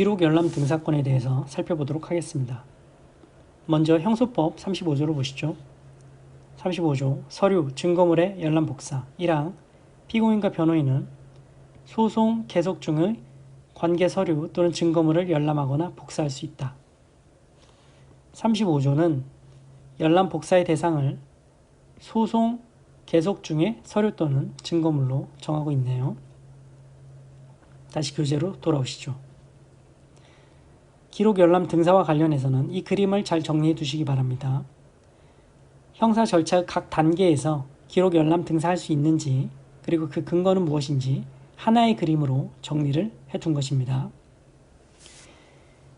기록 열람 등 사건에 대해서 살펴보도록 하겠습니다. 먼저 형소법 35조로 보시죠. 35조 서류, 증거물의 열람 복사 1항 피고인과 변호인은 소송 계속 중의 관계 서류 또는 증거물을 열람하거나 복사할 수 있다. 35조는 열람 복사의 대상을 소송 계속 중의 서류 또는 증거물로 정하고 있네요. 다시 교재로 돌아오시죠. 기록 열람 등사와 관련해서는 이 그림을 잘 정리해 두시기 바랍니다. 형사 절차 각 단계에서 기록 열람 등사할 수 있는지 그리고 그 근거는 무엇인지 하나의 그림으로 정리를 해 둔 것입니다.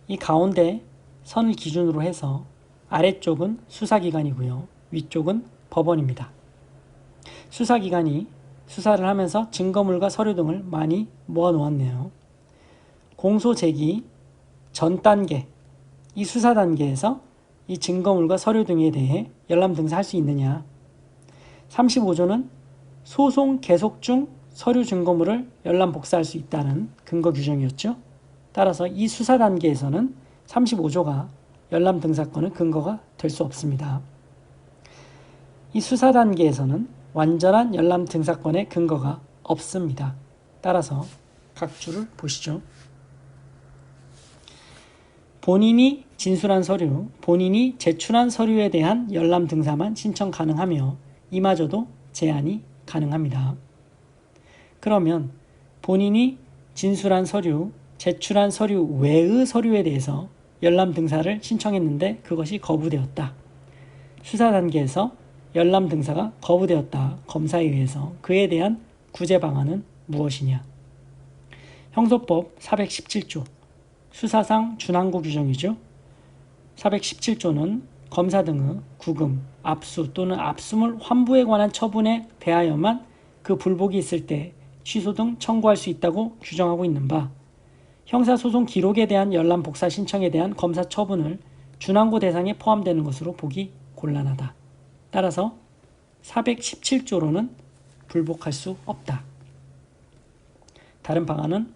이 가운데 선을 기준으로 해서 아래쪽은 수사기관이고요. 위쪽은 법원입니다. 수사기관이 수사를 하면서 증거물과 서류 등을 많이 모아 놓았네요. 공소 제기 전 단계, 이 수사 단계에서 이 증거물과 서류 등에 대해 열람 등사할 수 있느냐. 35조는 소송 계속 중 서류 증거물을 열람 복사할 수 있다는 근거 규정이었죠. 따라서 이 수사 단계에서는 35조가 열람 등사건의 근거가 될 수 없습니다. 이 수사 단계에서는 완전한 열람 등사건의 근거가 없습니다. 따라서 각 줄을 보시죠. 본인이 진술한 서류, 본인이 제출한 서류에 대한 열람 등사만 신청 가능하며 이마저도 제한이 가능합니다. 그러면 본인이 진술한 서류, 제출한 서류 외의 서류에 대해서 열람 등사를 신청했는데 그것이 거부되었다. 수사 단계에서 열람 등사가 거부되었다. 검사에 의해서 그에 대한 구제 방안은 무엇이냐? 형소법 417조 수사상 준항구 규정이죠. 417조는 검사 등의 구금, 압수 또는 압수물 환부에 관한 처분에 대하여만 그 불복이 있을 때 취소 등 청구할 수 있다고 규정하고 있는 바 형사소송 기록에 대한 열람 복사 신청에 대한 검사 처분을 준항구 대상에 포함되는 것으로 보기 곤란하다. 따라서 417조로는 불복할 수 없다. 다른 방안은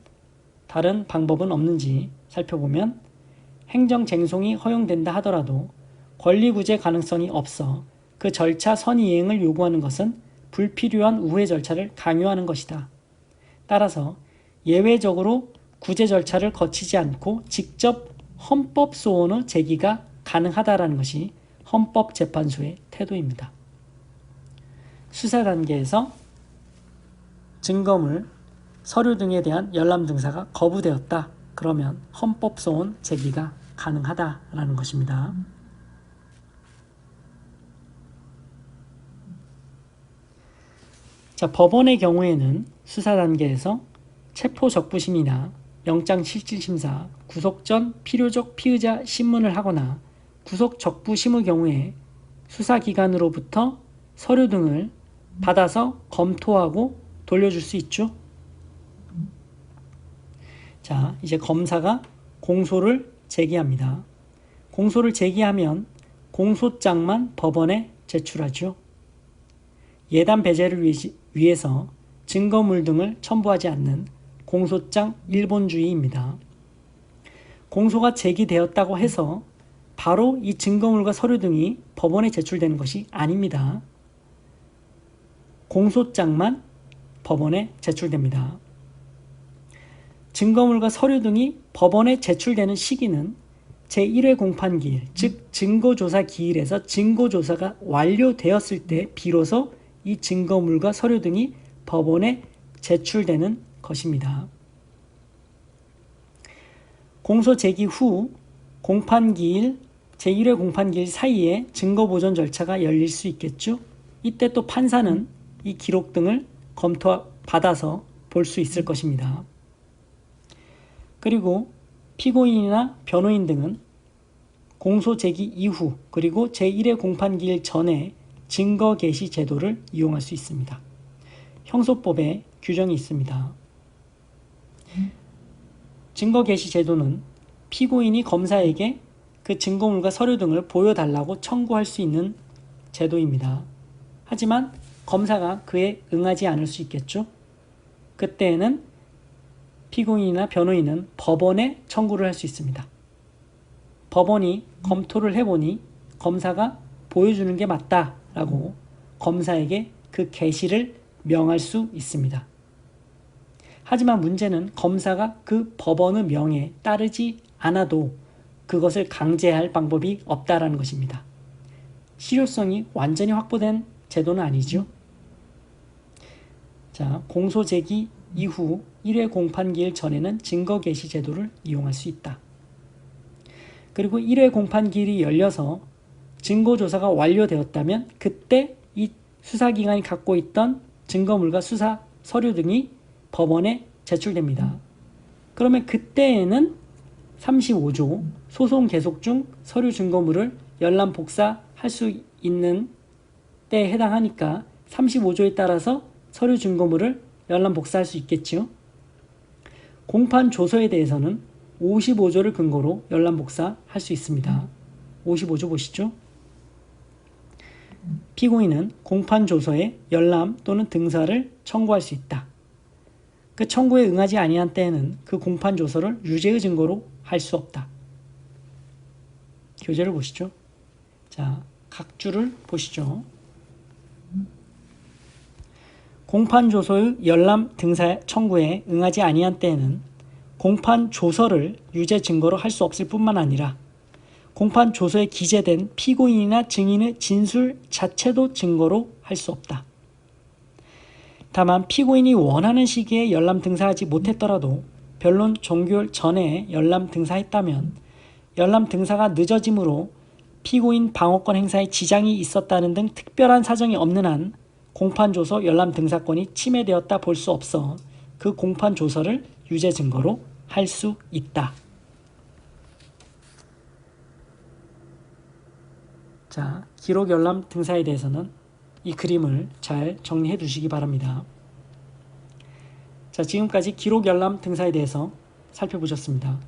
다른 방법은 없는지 살펴보면 행정쟁송이 허용된다 하더라도 권리구제 가능성이 없어 그 절차 선이행을 요구하는 것은 불필요한 우회 절차를 강요하는 것이다. 따라서 예외적으로 구제 절차를 거치지 않고 직접 헌법 소원의 제기가 가능하다라는 것이 헌법재판소의 태도입니다. 수사 단계에서 증거물, 서류 등에 대한 열람 등사가 거부되었다. 그러면 헌법 소원 제기가 가능하다라는 것입니다. 자, 법원의 경우에는 수사 단계에서 체포 적부심이나 영장 실질심사, 구속 전 필요적 피의자 신문을 하거나 구속 적부심의 경우에 수사기관으로부터 서류 등을 받아서 검토하고 돌려줄 수 있죠. 자, 이제 검사가 공소를 제기합니다. 공소를 제기하면 공소장만 법원에 제출하죠. 예단 배제를 위해서 증거물 등을 첨부하지 않는 공소장 일본주의입니다. 공소가 제기되었다고 해서 바로 이 증거물과 서류 등이 법원에 제출되는 것이 아닙니다. 공소장만 법원에 제출됩니다. 증거물과 서류 등이 법원에 제출되는 시기는 제1회 공판 기일, 즉 증거조사 기일에서 증거조사가 완료되었을 때 비로소 이 증거물과 서류 등이 법원에 제출되는 것입니다. 공소 제기 후 공판 기일, 제1회 공판 기일 사이에 증거 보존 절차가 열릴 수 있겠죠. 이때 또 판사는 이 기록 등을 검토 받아서 볼 수 있을 것입니다. 그리고 피고인이나 변호인 등은 공소 제기 이후 그리고 제1회 공판기일 전에 증거 개시 제도를 이용할 수 있습니다. 형소법에 규정이 있습니다. 증거 개시 제도는 피고인이 검사에게 그 증거물과 서류 등을 보여달라고 청구할 수 있는 제도입니다. 하지만 검사가 그에 응하지 않을 수 있겠죠. 그때에는 피고인이나 변호인은 법원에 청구를 할 수 있습니다. 법원이 검토를 해보니 검사가 보여주는 게 맞다라고 검사에게 그 개시를 명할 수 있습니다. 하지만 문제는 검사가 그 법원의 명에 따르지 않아도 그것을 강제할 방법이 없다라는 것입니다. 실효성이 완전히 확보된 제도는 아니죠. 자, 공소 제기 이후 1회 공판기일 전에는 증거 개시 제도를 이용할 수 있다. 그리고 1회 공판기일이 열려서 증거 조사가 완료되었다면 그때 이 수사기관이 갖고 있던 증거물과 수사 서류 등이 법원에 제출됩니다. 그러면 그때에는 35조 소송 계속 중 서류 증거물을 열람 복사할 수 있는 때에 해당하니까 35조에 따라서 서류 증거물을 열람 복사할 수 있겠죠. 공판 조서에 대해서는 55조를 근거로 열람 복사할 수 있습니다. 55조 보시죠. 피고인은 공판 조서에 열람 또는 등사를 청구할 수 있다. 그 청구에 응하지 아니한 때에는 그 공판 조서를 유죄의 증거로 할 수 없다. 교재를 보시죠. 자, 각 줄을 보시죠. 공판 조서의 열람 등사 청구에 응하지 아니한 때에는 공판 조서를 유죄 증거로 할 수 없을 뿐만 아니라 공판 조서에 기재된 피고인이나 증인의 진술 자체도 증거로 할 수 없다. 다만 피고인이 원하는 시기에 열람 등사하지 못했더라도 변론 종결 전에 열람 등사했다면 열람 등사가 늦어짐으로 피고인 방어권 행사에 지장이 있었다는 등 특별한 사정이 없는 한 공판 조서 열람 등사권이 침해되었다 볼 수 없어 그 공판 조서를 유죄 증거로 할 수 있다. 자, 기록 열람 등사에 대해서는 이 그림을 잘 정리해 두시기 바랍니다. 자, 지금까지 기록 열람 등사에 대해서 살펴보셨습니다.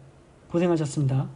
고생하셨습니다.